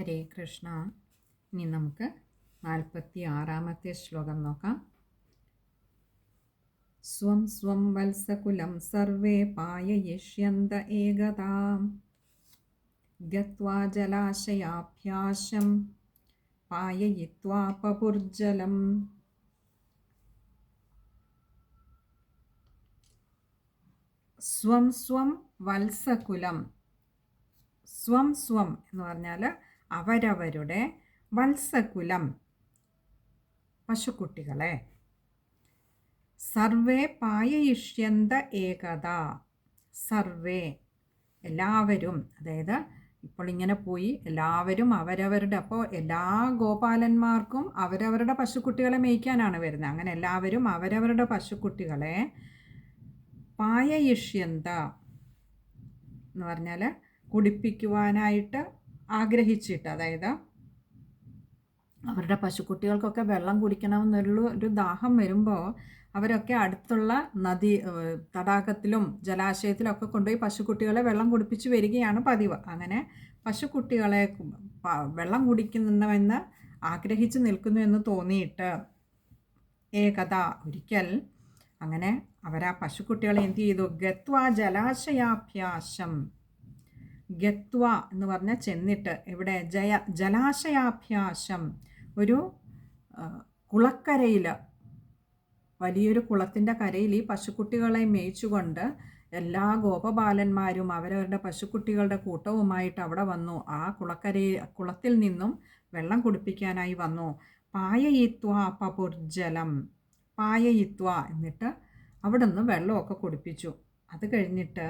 ഹരേ കൃഷ്ണ. ഇനി നമുക്ക് നാൽപ്പത്തി ആറാമത്തെ ശ്ലോകം നോക്കാം. സ്വം സ്വം വത്സകുലം സർവേ പായയിഷ്യന്ത ഏകതാം. ഗത്വാ ജലാശയാഭ്യാസം പായയിത്വാ പപുർജലം. സ്വം സ്വം വത്സകുലം. സ്വം സ്വം എന്ന് പറഞ്ഞാൽ അവരവരുടെ വത്സകുലം. പശുക്കുട്ടികളെ സർവേ പായയിഷ്യന്ത ഏകത. സർവേ എല്ലാവരും അതായത് ഇപ്പോൾ ഇങ്ങനെ പോയി എല്ലാവരും അവരവരുടെ അപ്പോൾ എല്ലാ ഗോപാലന്മാർക്കും അവരവരുടെ പശുക്കുട്ടികളെ മേയ്ക്കാനാണ് വരുന്നത്. അങ്ങനെ എല്ലാവരും അവരവരുടെ പശുക്കുട്ടികളെ പായയിഷ്യന്ത എന്ന് പറഞ്ഞാൽ കുടിപ്പിക്കുവാനായിട്ട് ആഗ്രഹിച്ചിട്ട് അതായത് അവരുടെ പശുക്കുട്ടികൾക്കൊക്കെ വെള്ളം കുടിക്കണമെന്നുള്ള ഒരു ദാഹം വരുമ്പോൾ അവരൊക്കെ അടുത്തുള്ള നദി തടാകത്തിലും തടാകത്തിലും ജലാശയത്തിലൊക്കെ കൊണ്ടുപോയി പശുക്കുട്ടികളെ വെള്ളം കുടിപ്പിച്ച് വരികയാണ് പതിവ്. അങ്ങനെ പശുക്കുട്ടികളെ വെള്ളം കുടിക്കുന്നുവെന്ന് ആഗ്രഹിച്ച് നിൽക്കുന്നു എന്ന് തോന്നിയിട്ട് ഏകത ഒരിക്കൽ അങ്ങനെ അവരാ പശുക്കുട്ടികളെ എന്ത് ചെയ്തു? ഗത്വാ ജലാശയാഭ്യാസം ഗത്വ എന്ന് പറഞ്ഞാൽ ചെന്നിട്ട് ഇവിടെ ജയ ജലാശയാഭ്യാസം ഒരു കുളക്കരയിൽ വലിയൊരു കുളത്തിന്റെ കരയിൽ ഈ പശുക്കുട്ടികളെ മേയിച്ചുകൊണ്ട് എല്ലാ ഗോപബാലന്മാരും അവരവരുടെ പശുക്കുട്ടികളുടെ കൂട്ടവുമായിട്ട് അവിടെ വന്നു. ആ കുളക്കരയിൽ കുളത്തിൽ നിന്നും വെള്ളം കുടിപ്പിക്കാനായി വന്നു. പായയിത്വ പപുർജലം പായയിത്വ എന്നിട്ട് അവിടെ നിന്ന് വെള്ളമൊക്കെ കുടിപ്പിച്ചു. അത് കഴിഞ്ഞിട്ട്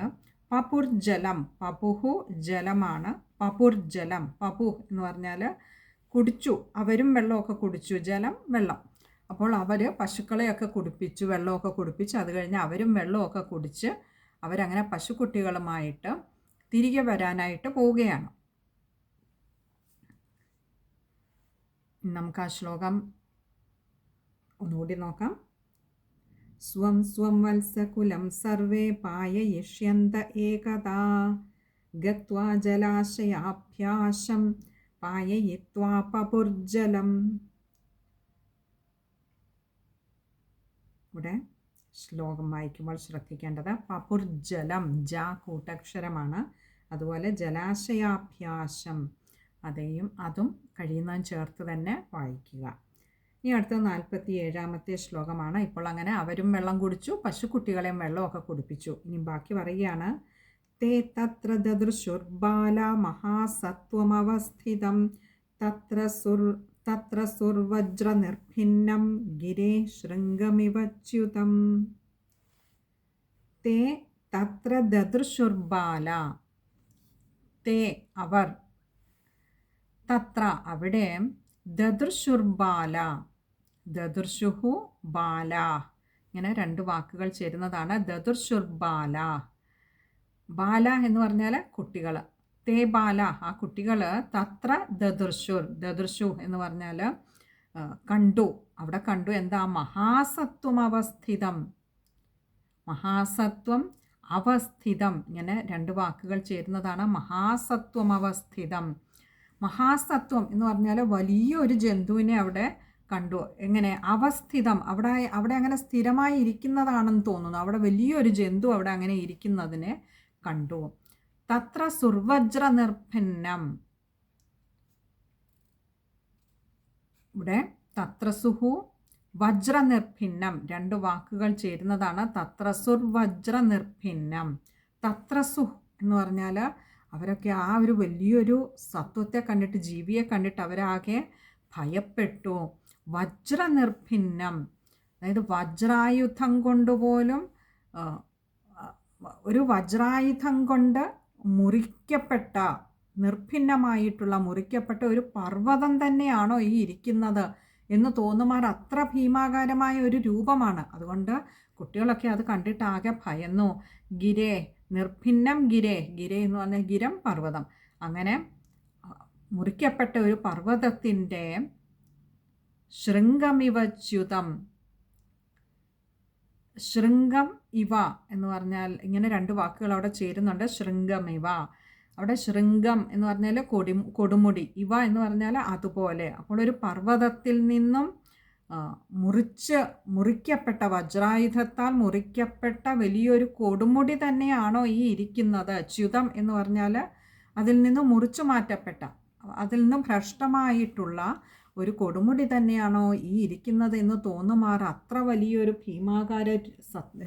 പപുർജലം പപുഹു ജലമാണ്. പപുർജലം പപു എന്ന് പറഞ്ഞാൽ കുടിച്ചു അവരും വെള്ളമൊക്കെ കുടിച്ചു ജലം വെള്ളം. അപ്പോൾ അവർ പശുക്കളെയൊക്കെ കുടിപ്പിച്ചു വെള്ളമൊക്കെ കുടിപ്പിച്ച് അത് കഴിഞ്ഞ് അവരും വെള്ളമൊക്കെ കുടിച്ച് അവരങ്ങനെ പശുക്കുട്ടികളുമായിട്ട് തിരികെ വരാനായിട്ട് പോവുകയാണ്. നമുക്ക് ആ ശ്ലോകം ഒന്നുകൂടി നോക്കാം. സ്വം സ്വം വത്സകുലം സർവേ പായയിഷ്യന്ത ഏകദാ ഗത്വാ ജലാശയാഭ്യാശം പായയിത്വാ പപുർജലം. ഇവിടെ ശ്ലോകം വായിക്കുമ്പോൾ ശ്രദ്ധിക്കേണ്ടത് പപുർജലം ജ കൂട്ടക്ഷരമാണ്. അതുപോലെ ജലാശയാഭ്യാസം അതേയും അതും കഴിയുന്നതും ചേർത്ത് തന്നെ വായിക്കുക. ഇനി അടുത്ത നാൽപ്പത്തി ഏഴാമത്തെ ശ്ലോകമാണ്. ഇപ്പോൾ അങ്ങനെ അവരും വെള്ളം കുടിച്ചു പശുക്കുട്ടികളെയും വെള്ളമൊക്കെ കുടിപ്പിച്ചു. ഇനി ബാക്കി പറയുകയാണ്. തേ തത്ര ദദൃശുർബാല മഹാസത്വമവസ്ഥിതം. തത്ര സുർ തത്ര സുർവജ്രനിർഭിന്നം ഗിരേ ശൃംഗമിവച്യുതം തേ തത്ര ദദൃശുർബാല. തേ അവർ തത്ര അവിടെ ദദൃശുർബാല ദദൃശുഹു ബാല. ഇങ്ങനെ രണ്ട് വാക്കുകൾ ചേരുന്നതാണ് ദദൃശുർബാല ബാല. എന്ന് പറഞ്ഞാൽ കുട്ടികൾ തേ ബാല ആ കുട്ടികൾ തത്ര ദദൃശുർ ദദൃശു എന്ന് പറഞ്ഞാൽ കണ്ടു. അവിടെ കണ്ടു എന്താ? മഹാസത്വം അവസ്ഥിതം. മഹാസത്വം അവസ്ഥിതം. ഇങ്ങനെ രണ്ട് വാക്കുകൾ ചേരുന്നതാണ് മഹാസത്വം അവസ്ഥിതം. മഹാസത്വം എന്ന് പറഞ്ഞാൽ വലിയൊരു ജന്തുവിനെ അവിടെ കണ്ടു. എങ്ങനെ? അവസ്ഥിതം. അവിടെ അവിടെ അങ്ങനെ സ്ഥിരമായി ഇരിക്കുന്നതാണെന്ന് തോന്നുന്നു. അവിടെ വലിയൊരു ജന്തു അവിടെ അങ്ങനെ ഇരിക്കുന്നതിനെ കണ്ടു. തത്ര സുർവജ്ര നിർഭിന്നം ഇവിടെ തത്രസുഹു വജ്രനിർഭിന്നം. രണ്ട് വാക്കുകൾ ചേരുന്നതാണ് തത്രസുർ വജ്രനിർഭിന്നം തത്രസുഹ് എന്ന് പറഞ്ഞാൽ അവരൊക്കെ ആ ഒരു വലിയൊരു സത്വത്തെ കണ്ടിട്ട് ജീവിയെ കണ്ടിട്ട് അവരാകെ ഭയപ്പെട്ടു. വജ്രനിർഭിന്നം. അതായത് വജ്രായുധം കൊണ്ടുപോലും ഒരു വജ്രായുധം കൊണ്ട് മുറിക്കപ്പെട്ട നിർഭിന്നമായിട്ടുള്ള മുറിക്കപ്പെട്ട ഒരു പർവതം തന്നെയാണോ ഈ ഇരിക്കുന്നത് എന്ന് തോന്നുമാർ അത്ര ഭീമാകാരമായ ഒരു രൂപമാണ്. അതുകൊണ്ട് കുട്ടികളൊക്കെ അത് കണ്ടിട്ട് ആകെ ഭയന്നു. ഗിരേ നിർഭിന്നം ഗിരേ. ഗിരേ എന്ന് പറഞ്ഞാൽ ഗിരം പർവതം. അങ്ങനെ മുറിക്കപ്പെട്ട ഒരു പർവതത്തിന്റെ ശൃംഗമിവച്യുതം ശൃംഗം ഇവ എന്ന് പറഞ്ഞാൽ ഇങ്ങനെ രണ്ട് വാക്കുകൾ അവിടെ ചേരുന്നുണ്ട്. ശൃംഗമിവ. അവിടെ ശൃംഗം എന്ന് പറഞ്ഞാൽ കൊടി കൊടുമുടി. ഇവ എന്ന് പറഞ്ഞാൽ അതുപോലെ. അപ്പോൾ ഒരു പർവതത്തിൽ നിന്നും മുറിച്ച് മുറിക്കപ്പെട്ട വജ്രായുധത്താൽ മുറിക്കപ്പെട്ട വലിയൊരു കൊടുമുടി തന്നെയാണോ ഈ ഇരിക്കുന്നത്? അച്യുതം എന്ന് പറഞ്ഞാൽ അതിൽ നിന്ന് മുറിച്ചു മാറ്റപ്പെട്ട അതിൽ നിന്നും ഭ്രഷ്ടമായിട്ടുള്ള ഒരു കൊടുമുടി തന്നെയാണോ ഈ ഇരിക്കുന്നത് എന്ന് തോന്നുമാർ അത്ര വലിയൊരു ഭീമാകാര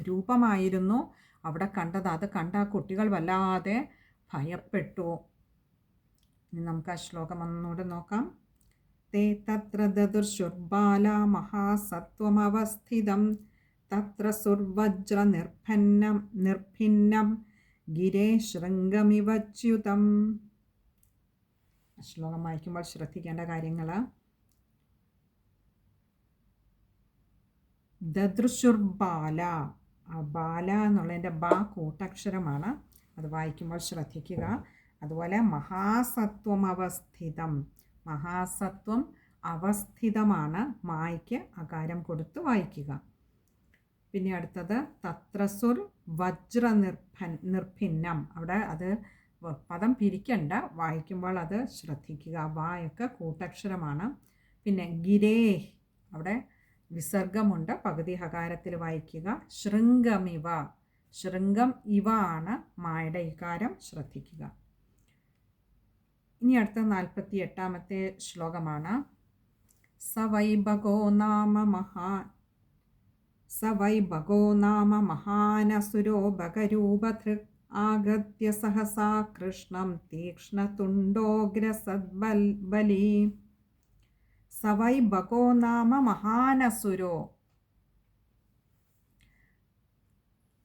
രൂപമായിരുന്നു അവിടെ കണ്ടത്. അത് കണ്ട കുട്ടികൾ വല്ലാതെ ഭയപ്പെട്ടു. ഇനി നമുക്ക് ആ ശ്ലോകം ഒന്നുകൂടെ നോക്കാം. ते तत्र ददुर्शुर्बाला महासत्त्वमवस्थितं तत्र सुर्वज्रनिर्भन्नं निर्भिन्नं ഗിരേ ശൃംഗമിവച്യുതം ശ്ലോകം വായിക്കുമ്പോൾ ശ്രദ്ധിക്കേണ്ട കാര്യങ്ങൾ ദദൃശുർബാല ആ ബാല എന്നുള്ളതിൻ്റെ ബാ കൂട്ടക്ഷരമാണ് അത് വായിക്കുമ്പോൾ ശ്രദ്ധിക്കുക അതുപോലെ മഹാസത്വം അവസ്ഥിതം മഹാസത്വം അവസ്ഥിതമാണ്. മായ്ക്ക് അകാരം കൊടുത്ത് വായിക്കുക. പിന്നെ അടുത്തത് തത്രസുർ വജ്ര നിർഭൻ നിർഭിന്നം. അവിടെ അത് പദം പിരിക്കണ്ട. വായിക്കുമ്പോൾ അത് ശ്രദ്ധിക്കുക. വായൊക്കെ കൂട്ടക്ഷരമാണ്. പിന്നെ ഗിരേ അവിടെ വിസർഗമുണ്ട്. പകുതി ഹകാരത്തിൽ വായിക്കുക. ശൃംഗമിവ ശൃംഗം ഇവ ആണ്. മായുടെ ഇകാരം ശ്രദ്ധിക്കുക. ഇനി അടുത്ത നാൽപ്പത്തി എട്ടാമത്തെ ശ്ലോകമാണ് സവൈഭഗോ നാമ മഹാൻ സവൈഭഗോ നാമ മഹാനസുരോ ഭഗരൂപധൃക് ആഗത്യ സഹസാ കൃഷ്ണം തീക്ഷ്ണതുണ്ടോഗ്രസദ്ബലി ബലി സവൈഭഗോ നാമ മഹാനസുരോ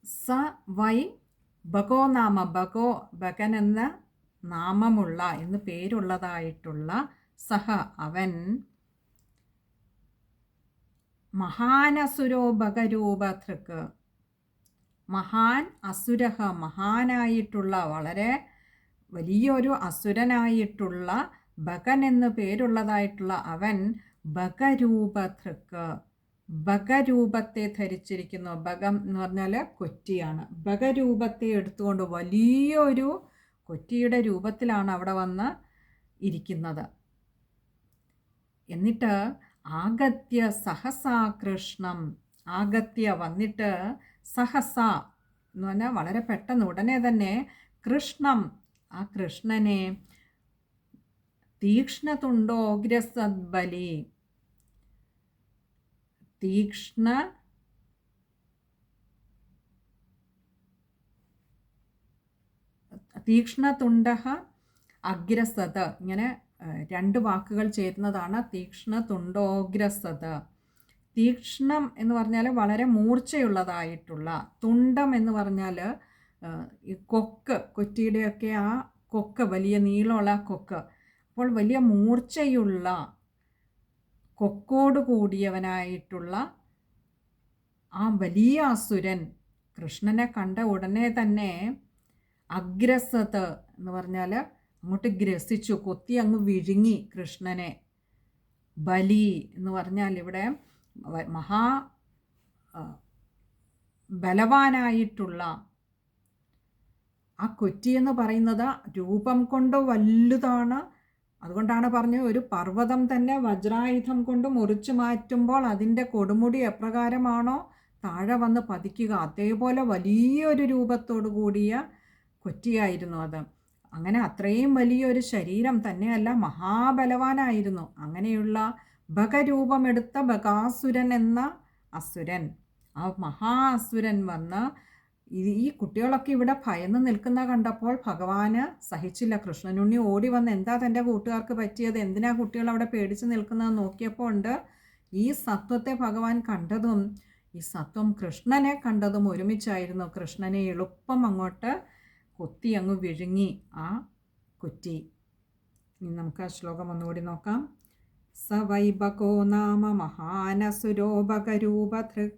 സ വൈ ഭഗോ നാമ ഭഗോ ഭഗൻ എന്ന നാമമുള്ള എന്ന് പേരുള്ളതായിട്ടുള്ള സഹ അവൻ മഹാനസുരോപകരൂപതൃക്ക്. മഹാൻ അസുരഹ മഹാനായിട്ടുള്ള വളരെ വലിയൊരു അസുരനായിട്ടുള്ള ഭഗൻ എന്ന് പേരുള്ളതായിട്ടുള്ള അവൻ ബകരൂപതൃക്ക് ഭഗരൂപത്തെ ധരിച്ചിരിക്കുന്നു. ഭഗം എന്ന് പറഞ്ഞാൽ കൊറ്റിയാണ്. ഭഗരൂപത്തെ എടുത്തുകൊണ്ട് വലിയൊരു കൊറ്റിയുടെ രൂപത്തിലാണ് അവിടെ വന്ന് ഇരിക്കുന്നത്. എന്നിട്ട് ആഗത്യ സഹസാ കൃഷ്ണം ആഗത്യ വന്നിട്ട് സഹസ എന്ന് പറഞ്ഞാൽ വളരെ പെട്ടെന്ന് ഉടനെ തന്നെ കൃഷ്ണം. ആ കൃഷ്ണനെ തീക്ഷ്ണതുണ്ടോഗ്രസദ്ബലി തീക്ഷ്ണ തീക്ഷ്ണതുണ്ട അഗ്രസത. ഇങ്ങനെ രണ്ട് വാക്കുകൾ ചേരുന്നതാണ് തീക്ഷ്ണതുണ്ടോഗ്രസത. തീക്ഷ്ണം എന്ന് പറഞ്ഞാൽ വളരെ മൂർച്ചയുള്ളതായിട്ടുള്ള തുണ്ടം എന്ന് പറഞ്ഞാൽ ഈ കൊക്ക് കൊറ്റിയുടെയൊക്കെ ആ കൊക്ക് വലിയ നീളമുള്ള കൊക്ക്. അപ്പോൾ വലിയ മൂർച്ചയുള്ള കൊക്കോട് കൂടിയവനായിട്ടുള്ള ആ വലിയ അസുരൻ കൃഷ്ണനെ കണ്ട ഉടനെ തന്നെ അഗ്രസത് എന്ന് പറഞ്ഞാൽ അങ്ങോട്ട് ഗ്രസിച്ചു കൊത്തി അങ്ങ് വിഴുങ്ങി കൃഷ്ണനെ. ബലി എന്ന് പറഞ്ഞാൽ ഇവിടെ മഹാ ബലവാനായിട്ടുള്ള ആ കൊറ്റി എന്ന് പറയുന്നത് രൂപം കൊണ്ട് വലുതാണ്. അതുകൊണ്ടാണ് പറഞ്ഞത് ഒരു പർവതം തന്നെ വജ്രായുധം കൊണ്ട് മുറിച്ചു മാറ്റുമ്പോൾ അതിന്റെ കൊടുമുടി എപ്രകാരമാണോ താഴെ വന്ന് പതിക്കുക. അതേപോലെ വലിയൊരു രൂപത്തോടു കൂടിയ കൊറ്റിയായിരുന്നു അത്. അങ്ങനെ അത്രയും വലിയൊരു ശരീരം തന്നെയല്ല മഹാബലവാനായിരുന്നു. അങ്ങനെയുള്ള ഭഗരൂപമെടുത്ത ബകാസുരൻ എന്ന അസുരൻ. ആ മഹാ അസുരൻ വന്ന് ഈ കുട്ടികളൊക്കെ ഇവിടെ ഭയന്ന് നിൽക്കുന്ന കണ്ടപ്പോൾ ഭഗവാന് സഹിച്ചില്ല. കൃഷ്ണനുണ്ണി ഓടി വന്ന് എന്താ തന്റെ കൂട്ടുകാർക്ക് പറ്റിയത്? എന്തിനാ കുട്ടികൾ അവിടെ പേടിച്ച് നിൽക്കുന്നത് നോക്കിയപ്പോൾ ഉണ്ട്. ഈ സത്വത്തെ ഭഗവാൻ കണ്ടതും ഈ സത്വം കൃഷ്ണനെ കണ്ടതും ഒരുമിച്ചായിരുന്നു. കൃഷ്ണനെ എളുപ്പം അങ്ങോട്ട് കൊത്തി അങ്ങ് വിഴുങ്ങി ആ കുറ്റി. ഇനി നമുക്ക് ആ ശ്ലോകം ഒന്നുകൂടി നോക്കാം. സ നാമ മഹാനസുരോപകരൂപധൃക്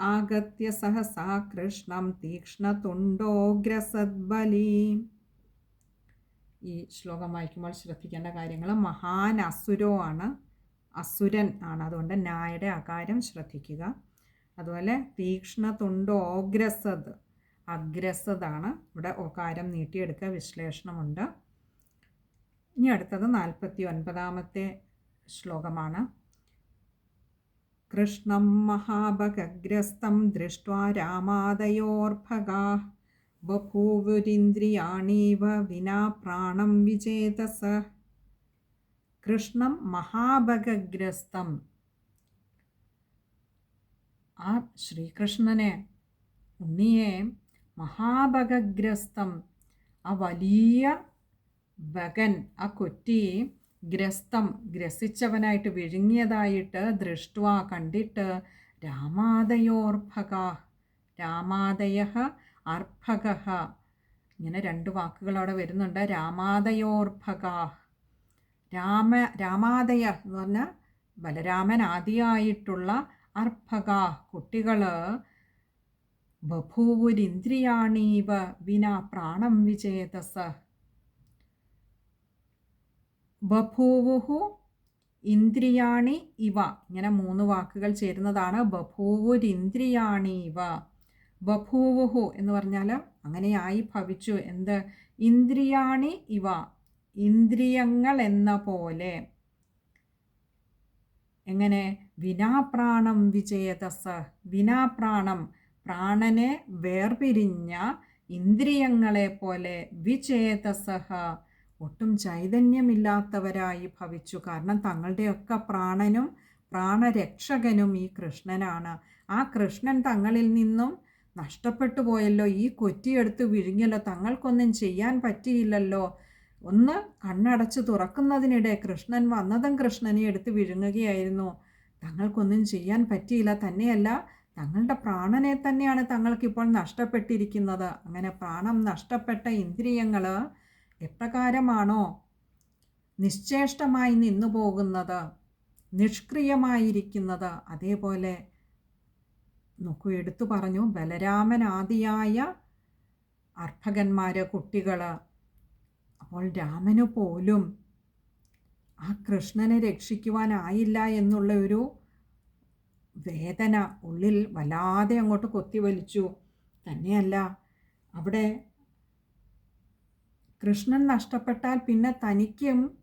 ആഗത്യ സഹസാ കൃഷ്ണം തീക്ഷ്ണതുണ്ടോഗ്രസദ്ബലി. ഈ ശ്ലോകം വായിക്കുമ്പോൾ ശ്രദ്ധിക്കേണ്ട കാര്യങ്ങൾ മഹാൻ അസുരോ ആണ്. അസുരൻ ആണ്. അതുകൊണ്ട് നായുടെ അകാരം ശ്രദ്ധിക്കുക. അതുപോലെ തീക്ഷ്ണതുണ്ടോഗ്രസദ്. അഗ്രസതാണ്. ഇവിടെ ഒകാരം നീട്ടിയെടുക്കുക വിശ്ലേഷണമുണ്ട്. ഇനി അടുത്തത് നാൽപ്പത്തി ഒൻപതാമത്തെ ശ്ലോകമാണ്. കൃഷ്ണം മഹാഭഗ്രസ്തം ദൃഷ്ട്വാ രാമാദയോർഭഗാ ബഭൂവുരിന്ദ്രിയാണീവ വിനാ പ്രാണം വിചേതസ കൃഷ്ണം മഹാഭഗ്രസ്തം ആ ശ്രീകൃഷ്ണനെ ഉണ്ണിയെ മഹാഭഗഗ്രസ്തം. ആ വലിയ ഭഗൻ ആ കൊറ്റി ഗ്രസ്തം ഗ്രസിച്ചവനായിട്ട് വിഴുങ്ങിയതായിട്ട് ദൃഷ്ടുവ കണ്ടിട്ട് രാമാദയോർഭക രാമാദയ അർഭക. ഇങ്ങനെ രണ്ട് വാക്കുകൾ അവിടെ വരുന്നുണ്ട്. രാമാദയോർഭക. രാമ രാമാദയ എന്ന് പറഞ്ഞാൽ ബലരാമൻ ആദിയായിട്ടുള്ള അർഭക. കുട്ടികൾ ബഭൂവുരിന്ദ്രിയാണീവ വിനാ പ്രാണം വിജേതസ ബഭൂവുഹു ഇന്ദ്രിയാണി ഇവ. ഇങ്ങനെ മൂന്ന് വാക്കുകൾ ചേരുന്നതാണ് ബഭൂവുരിന്ദ്രിയാണീവ. ബഭൂവുഹു എന്ന് പറഞ്ഞാൽ അങ്ങനെയായി ഭവിച്ചു. എന്ത്? ഇന്ദ്രിയാണി ഇവ. ഇന്ദ്രിയങ്ങൾ എന്ന പോലെ. എങ്ങനെ? വിനാപ്രാണം വിജയതസ്. വിനാപ്രാണം പ്രാണനെ വേർപിരിഞ്ഞ ഇന്ദ്രിയങ്ങളെ പോലെ വിചേതസഹ ഒട്ടും ചൈതന്യമില്ലാത്തവരായി ഭവിച്ചു. കാരണം തങ്ങളുടെയൊക്കെ പ്രാണനും പ്രാണരക്ഷകനും ഈ കൃഷ്ണനാണ്. ആ കൃഷ്ണൻ തങ്ങളിൽ നിന്നും നഷ്ടപ്പെട്ടു പോയല്ലോ. ഈ കൊറ്റിയെടുത്ത് വിഴുങ്ങിയല്ലോ. തങ്ങൾക്കൊന്നും ചെയ്യാൻ പറ്റിയില്ലല്ലോ. ഒന്ന് കണ്ണടച്ച് തുറക്കുന്നതിനിടെ കൃഷ്ണൻ വന്നതും കൃഷ്ണനെ എടുത്ത് വിഴുങ്ങുകയായിരുന്നു. തങ്ങൾക്കൊന്നും ചെയ്യാൻ പറ്റിയില്ല. തന്നെയല്ല തങ്ങളുടെ പ്രാണനെ തന്നെയാണ് തങ്ങൾക്കിപ്പോൾ നഷ്ടപ്പെട്ടിരിക്കുന്നത്. അങ്ങനെ പ്രാണം നഷ്ടപ്പെട്ട ഇന്ദ്രിയങ്ങൾ എപ്രകാരമാണോ നിശ്ചേഷ്ടമായി നിന്നു പോകുന്നത് നിഷ്ക്രിയമായിരിക്കുന്നത്? അതേപോലെ നോക്കൂ എടുത്തു പറഞ്ഞു ബലരാമനാദിയായ അർഭകന്മാർ കുട്ടികൾ അപ്പോൾ രാമനു പോലും ആ കൃഷ്ണനെ രക്ഷിക്കുവാനായില്ല എന്നുള്ള ഒരു വേദന ഉള്ളിൽ വല്ലാതെ അങ്ങോട്ട് കൊത്തി വലിച്ചു. തന്നെയല്ല അവിടെ കൃഷ്ണൻ നഷ്ടപ്പെട്ടാൽ പിന്നെ തനിക്കും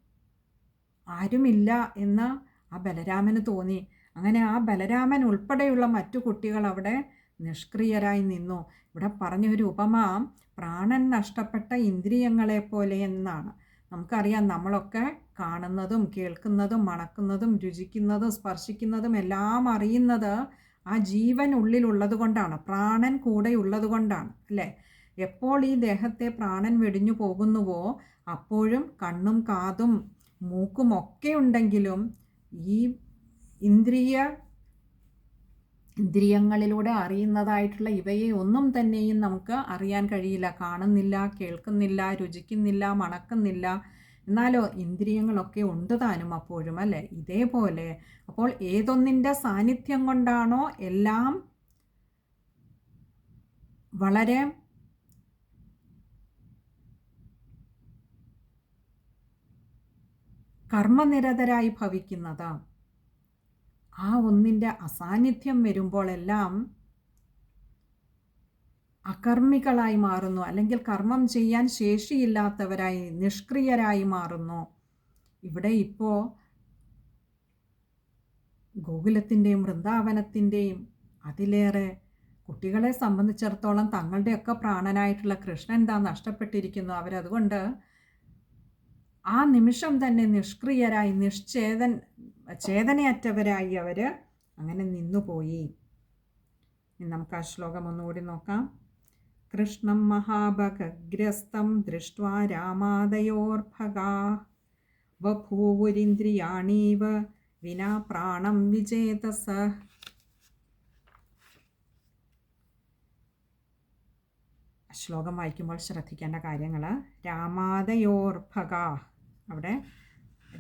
ആരുമില്ല എന്ന് ആ ബലരാമന് തോന്നി. അങ്ങനെ ആ ബലരാമൻ ഉൾപ്പെടെയുള്ള മറ്റു കുട്ടികൾ അവിടെ നിഷ്ക്രിയരായി നിന്നു. ഇവിടെ പറഞ്ഞൊരു ഉപമ പ്രാണൻ നഷ്ടപ്പെട്ട ഇന്ദ്രിയങ്ങളെ പോലെ എന്നാണ്. നമുക്കറിയാം നമ്മളൊക്കെ കാണുന്നതും കേൾക്കുന്നതും മണക്കുന്നതും രുചിക്കുന്നതും സ്പർശിക്കുന്നതും എല്ലാം അറിയുന്നത് ആ ജീവൻ ഉള്ളിലുള്ളത് കൊണ്ടാണ് പ്രാണൻ കൂടെ ഉള്ളത് കൊണ്ടാണ് അല്ലേ? എപ്പോൾ ഈ ദേഹത്തെ പ്രാണൻ വെടിഞ്ഞു പോകുന്നുവോ അപ്പോഴും കണ്ണും കാതും മൂക്കും ഒക്കെ ഉണ്ടെങ്കിലും ഈ ഇന്ദ്രിയ ഇന്ദ്രിയങ്ങളിലൂടെ അറിയുന്നതായിട്ടുള്ള ഇവയെ ഒന്നും തന്നെയും നമുക്ക് അറിയാൻ കഴിയില്ല. കാണുന്നില്ല കേൾക്കുന്നില്ല രുചിക്കുന്നില്ല മണക്കുന്നില്ല. എന്നാലോ ഇന്ദ്രിയങ്ങളൊക്കെ ഉണ്ട് താനും അപ്പോഴും അല്ലേ? ഇതേപോലെ. അപ്പോൾ ഏതൊന്നിന്റെ സാന്നിധ്യം കൊണ്ടാണോ എല്ലാം വളരെ കർമ്മനിരതരായി ഭവിക്കുന്നത്? ആ ഒന്നിന്റെ അസാന്നിധ്യം വരുമ്പോഴെല്ലാം അകർമ്മികളായി മാറുന്നു. അല്ലെങ്കിൽ കർമ്മം ചെയ്യാൻ ശേഷിയില്ലാത്തവരായി നിഷ്ക്രിയരായി മാറുന്നു. ഇവിടെ ഇപ്പോൾ ഗോകുലത്തിന്റെയും വൃന്ദാവനത്തിന്റെയും അതിലേറെ കുട്ടികളെ സംബന്ധിച്ചിടത്തോളം തങ്ങളുടെയൊക്കെ പ്രാണനായിട്ടുള്ള കൃഷ്ണൻ എന്താ നഷ്ടപ്പെട്ടിരിക്കുന്നു. അവരതുകൊണ്ട് ആ നിമിഷം തന്നെ നിഷ്ക്രിയരായി നിശ്ചേതൻ ചേതനയറ്റവരായി അവർ അങ്ങനെ നിന്നുപോയി. നമുക്ക് ആ ശ്ലോകം ഒന്നുകൂടി നോക്കാം. കൃഷ്ണം മഹാഭഗ്രസ്തം ദൃഷ്ട്വാ രാമാദയോർഭഗാ. ബഭൂവുരിന്ദ്രിയാണീവ വിനാ പ്രാണം വിജേതസ. ശ്ലോകം വായിക്കുമ്പോൾ ശ്രദ്ധിക്കേണ്ട കാര്യങ്ങൾ രാമാദയോർഭഗ. അവിടെ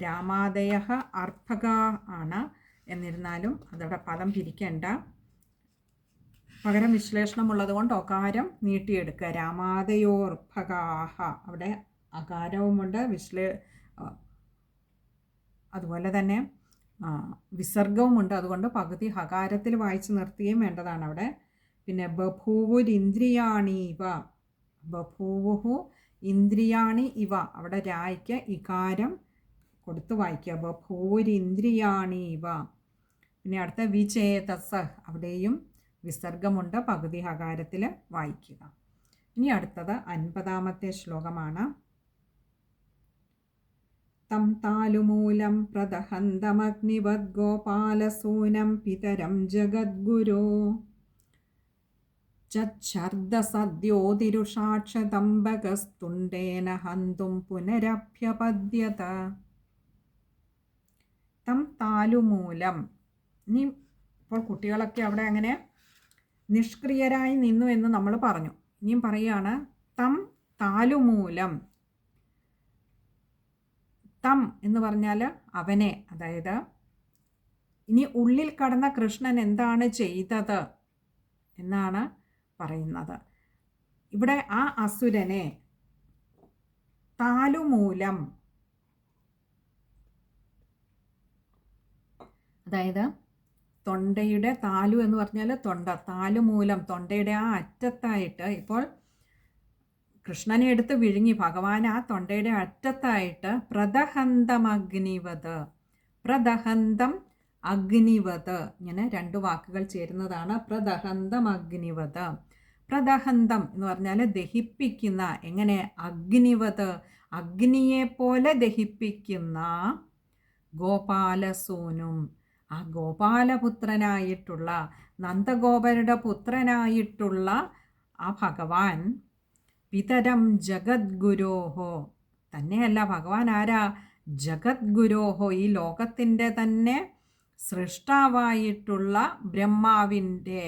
രാമാദയ അർഭക ആണ് എന്നിരുന്നാലും അതവിടെ പദം പിരിക്കേണ്ട. പകരം വിശ്ലേഷണമുള്ളത് കൊണ്ട് ഒകാരം നീട്ടിയെടുക്കുക. രാമാദയോർഭകാഹ. അവിടെ അകാരവുമുണ്ട്. വിശ്ലേ അതുപോലെ തന്നെ വിസർഗവുമുണ്ട്. അതുകൊണ്ട് പകുതി ഹകാരത്തിൽ വായിച്ച് നിർത്തുകയും വേണ്ടതാണ് അവിടെ. പിന്നെ ബഭൂവുരിന്ദ്രിയാണി ഇവ ബഭൂവുഹു ഇന്ദ്രിയാണി ഇവ. അവിടെ രായ്ക്ക് ഇകാരം കൊടുത്ത് വായിക്കുക. ബഭൂരിന്ദ്രിയാണീവ പിന്നെ അടുത്ത വിചേതസ് അവിടെയും വിസർഗമുണ്ട്. പകുതി ഹകാരത്തിൽ വായിക്കുക. ഇനി അടുത്തത് അൻപതാമത്തെ ശ്ലോകമാണ്. തം താലുമൂലം പ്രദഹന്തമഗ്നിവദ്ഗോപാലസൂനം പിതരം ജഗദ്ഗുരോ. ചർദ്ദസദ്യോതിരുഷാക്ഷതംബകസ്തുണ്ടേന ഹന്തും പുനരഭ്യപദ്യത തം താലുമൂലം. ഇനി ഇപ്പോൾ കുട്ടികളൊക്കെ അവിടെ അങ്ങനെ നിഷ്ക്രിയരായി നിന്നു എന്ന് നമ്മൾ പറഞ്ഞു. ഇനിയും പറയുകയാണ് തം താലുമൂലം. തം എന്ന് പറഞ്ഞാൽ അവനെ അതായത് ഇനി ഉള്ളിൽ കടന്ന കൃഷ്ണൻ എന്താണ് ചെയ്തത് എന്നാണ് പറയുന്നത്. ഇവിടെ ആ അസുരനെ താലുമൂലം അതായത് തൊണ്ടയുടെ താലു എന്ന് പറഞ്ഞാൽ തൊണ്ട താലു മൂലം തൊണ്ടയുടെ ആ അറ്റത്തായിട്ട് ഇപ്പോൾ കൃഷ്ണനെ എടുത്ത് വിഴുങ്ങി ഭഗവാൻ ആ തൊണ്ടയുടെ അറ്റത്തായിട്ട് പ്രദഹന്തം അഗ്നിവത് പ്രദഹന്തം അഗ്നിവത് ഇങ്ങനെ രണ്ട് വാക്കുകൾ ചേരുന്നതാണ്. പ്രദഹന്തം അഗ്നിവത്. പ്രദഹന്തം എന്ന് പറഞ്ഞാൽ ദഹിപ്പിക്കുന്ന എങ്ങനെ? അഗ്നിവത്. അഗ്നിയെപ്പോലെ ദഹിപ്പിക്കുന്ന ഗോപാലസൂനും ആ ഗോപാലപുത്രനായിട്ടുള്ള നന്ദഗോപരുടെ പുത്രനായിട്ടുള്ള ആ ഭഗവാൻ പിതരം ജഗദ്ഗുരോഹോ. തന്നെയല്ല ഭഗവാൻ ആരാ? ജഗദ്ഗുരോഹോ. ഈ ലോകത്തിന്റെ തന്നെ സൃഷ്ടാവായിട്ടുള്ള ബ്രഹ്മാവിന്റെ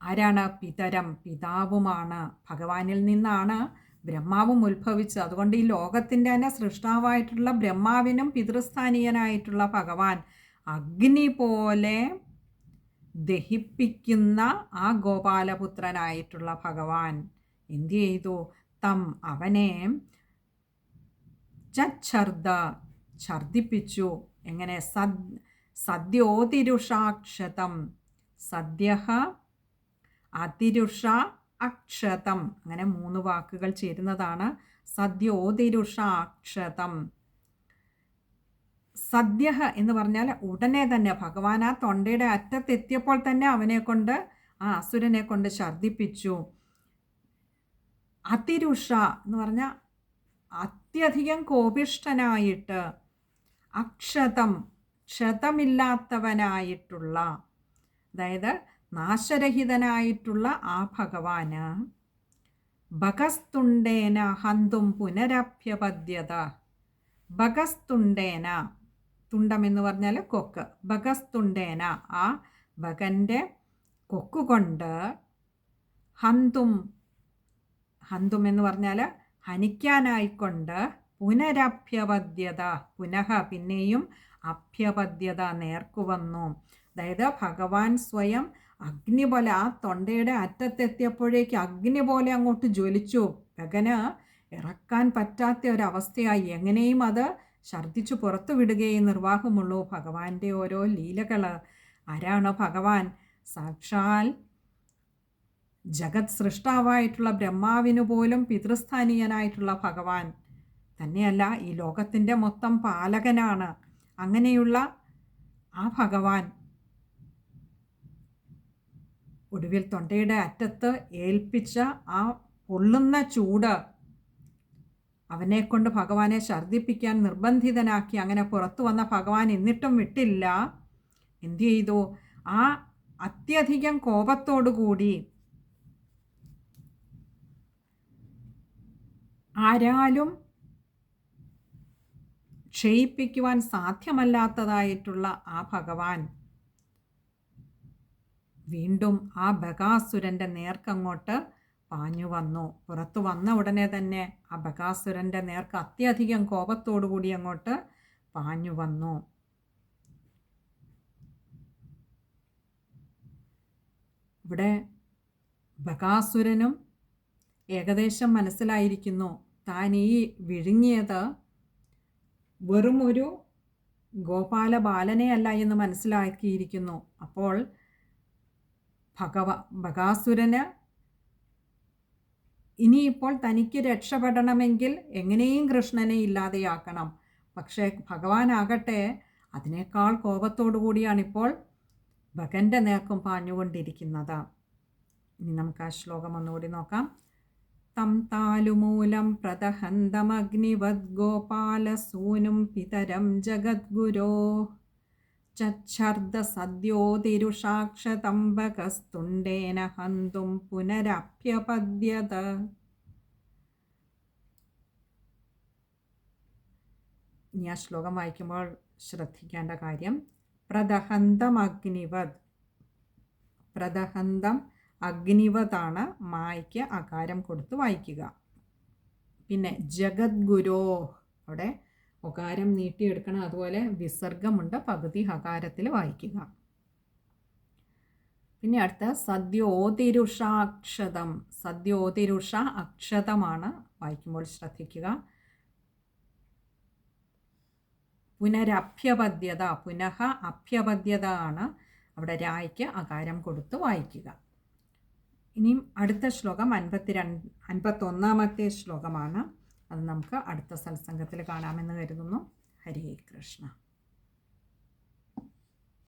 ആരാണ്? പിതരം പിതാവുമാണ്. ഭഗവാനിൽ നിന്നാണ് ബ്രഹ്മാവും ഉത്ഭവിച്ചു. അതുകൊണ്ട് ഈ ലോകത്തിന്റെ തന്നെ സൃഷ്ടാവായിട്ടുള്ള ബ്രഹ്മാവിനും പിതൃസ്ഥാനീയനായിട്ടുള്ള ഭഗവാൻ അഗ്നി പോലെ ദഹിപ്പിക്കുന്ന ആ ഗോപാലപുത്രനായിട്ടുള്ള ഭഗവാൻ എന്തു ചെയ്തു? തം അവനെ ചർദ്ദ ഛർദിപ്പിച്ചു എങ്ങനെ? സദ് സദ്യോതിരുഷാക്ഷതം. സദ്യ അതിരുഷ അക്ഷതം. അങ്ങനെ മൂന്ന് വാക്കുകൾ ചേരുന്നതാണ്. സദ്യോതിരുഷ അക്ഷതം. സദ്യ എന്ന് പറഞ്ഞാൽ ഉടനെ തന്നെ ഭഗവാൻ ആ തൊണ്ടയുടെ അറ്റത്തെത്തിയപ്പോൾ തന്നെ അവനെ കൊണ്ട് ആ അസുരനെ കൊണ്ട് ഛർദിപ്പിച്ചു അതിരുഷ എന്ന് പറഞ്ഞാൽ അത്യധികം കോപിഷ്ടനായിട്ട് അക്ഷതം ക്ഷതമില്ലാത്തവനായിട്ടുള്ള അതായത് നാശരഹിതനായിട്ടുള്ള ആ ഭഗവാന് ബഗസ്തുണ്ടേന ഹന്തും പുനരഭ്യപദ്യത ബഗസ്തുണ്ടേന തുണ്ടം എന്ന് പറഞ്ഞാൽ കൊക്ക്. ബഗസ്തുണ്ടേന ആ ബഗന്റെ കൊക്കുകൊണ്ട് ഹന്തും ഹന്തും എന്ന് പറഞ്ഞാൽ ഹനിക്കാനായിക്കൊണ്ട് പുനരഭ്യപദ്യത പുനഃ പിന്നെയും അഭ്യപദ്യത നേർക്കുവന്നു. അതായത് ഭഗവാൻ സ്വയം അഗ്നി പോലെ ആ തൊണ്ടയുടെ അറ്റത്തെത്തിയപ്പോഴേക്ക് അഗ്നി പോലെ അങ്ങോട്ട് ജ്വലിച്ചു. ഗഗന് ഇറക്കാൻ പറ്റാത്ത ഒരവസ്ഥയായി. എങ്ങനെയും അത് ഛർദ്ദിച്ചു പുറത്തു വിടുകയും നിർവാഹമുള്ളൂ. ഭഗവാന്റെ ഓരോ ലീലകൾ ആരാണ് ഭഗവാൻ? സാക്ഷാൽ ജഗത് സൃഷ്ടാവായിട്ടുള്ള ബ്രഹ്മാവിനു പോലും പിതൃസ്ഥാനീയനായിട്ടുള്ള ഭഗവാൻ. തന്നെയല്ല ഈ ലോകത്തിന്റെ മൊത്തം പാലകനാണ്. അങ്ങനെയുള്ള ആ ഭഗവാൻ ഒടുവിൽ തൊണ്ടയുടെ അറ്റത്ത് ഏൽപ്പിച്ച ആ പൊള്ളുന്ന ചൂട് അവനെ കൊണ്ട് ഭഗവാനെ ഛർദ്ദിപ്പിക്കാൻ നിർബന്ധിതനാക്കി അങ്ങനെ പുറത്തു വന്ന ഭഗവാൻ എന്നിട്ടും വിട്ടില്ല. എന്തു ചെയ്തു? ആ അത്യധികം കോപത്തോടുകൂടി ആരാലും ക്ഷയിപ്പിക്കുവാൻ സാധ്യമല്ലാത്തതായിട്ടുള്ള ആ ഭഗവാൻ വീണ്ടും ആ ബകാസുരന്റെ നേർക്കങ്ങോട്ട് പാഞ്ഞു വന്നു. പുറത്തു വന്ന ഉടനെ തന്നെ ആ ബകാസുരന്റെ നേർക്ക് അത്യധികം കോപത്തോടുകൂടി അങ്ങോട്ട് പാഞ്ഞു വന്നു. ഇവിടെ ബകാസുരനും ഏകദേശം മനസ്സിലായിരിക്കുന്നു. താൻ ഈ വിഴുങ്ങിയത് വെറുമൊരു ഗോപാല ബാലനെയല്ല എന്ന് മനസ്സിലാക്കിയിരിക്കുന്നു. അപ്പോൾ ഭഗവ ഭഗാസുരന് ഇനിയിപ്പോൾ തനിക്ക് രക്ഷപ്പെടണമെങ്കിൽ എങ്ങനെയും കൃഷ്ണനെ ഇല്ലാതെയാക്കണം. പക്ഷേ ഭഗവാനാകട്ടെ അതിനേക്കാൾ കോപത്തോടു കൂടിയാണിപ്പോൾ ഭഗന്റെ നേർക്കും പാഞ്ഞുകൊണ്ടിരിക്കുന്നത്. ഇനി നമുക്ക് ആ ശ്ലോകം ഒന്നുകൂടി നോക്കാം. തം താലുമൂലം പ്രതഹന്തമഗ്നിവദ് ഗോപാലസൂനും പിതരം ജഗദ്ഗുരോ. ചച്ഛർദ സദ്യോതിരുഷാക്ഷതമ്പകസ്തുണ്ടേന ഹന്തും പുനരഭ്യപദ്യത ഇനി ആ ശ്ലോകം വായിക്കുമ്പോൾ ശ്രദ്ധിക്കേണ്ട കാര്യം പ്രദഹന്തം അഗ്നിവത് പ്രദഹന്തം അഗ്നിവതാണ് മായ്ക്ക് അകാരം കൊടുത്ത് വായിക്കുക. പിന്നെ ജഗദ്ഗുരോ അവിടെ ഒകാരം നീട്ടിയെടുക്കണം. അതുപോലെ വിസർഗമുണ്ട്. പകുതി ഹകാരത്തിൽ വായിക്കുക. പിന്നെ അടുത്ത സദ്യോതിരുഷാക്ഷതം. സദ്യോതിരുഷ അക്ഷതമാണ് വായിക്കുമ്പോൾ ശ്രദ്ധിക്കുക. പുനരഭ്യപദ്യത പുനഃ അഭ്യപദ്യത ആണ് അവിടെ രായ്ക്ക് അകാരം കൊടുത്ത് വായിക്കുക. ഇനിയും അടുത്ത ശ്ലോകം അൻപത്തിരണ്ട് അൻപത്തൊന്നാമത്തെ ശ്ലോകമാണ്. അത് നമുക്ക് അടുത്ത സത്സംഗത്തിൽ കാണാമെന്ന് കരുതുന്നു. ഹരേ കൃഷ്ണ.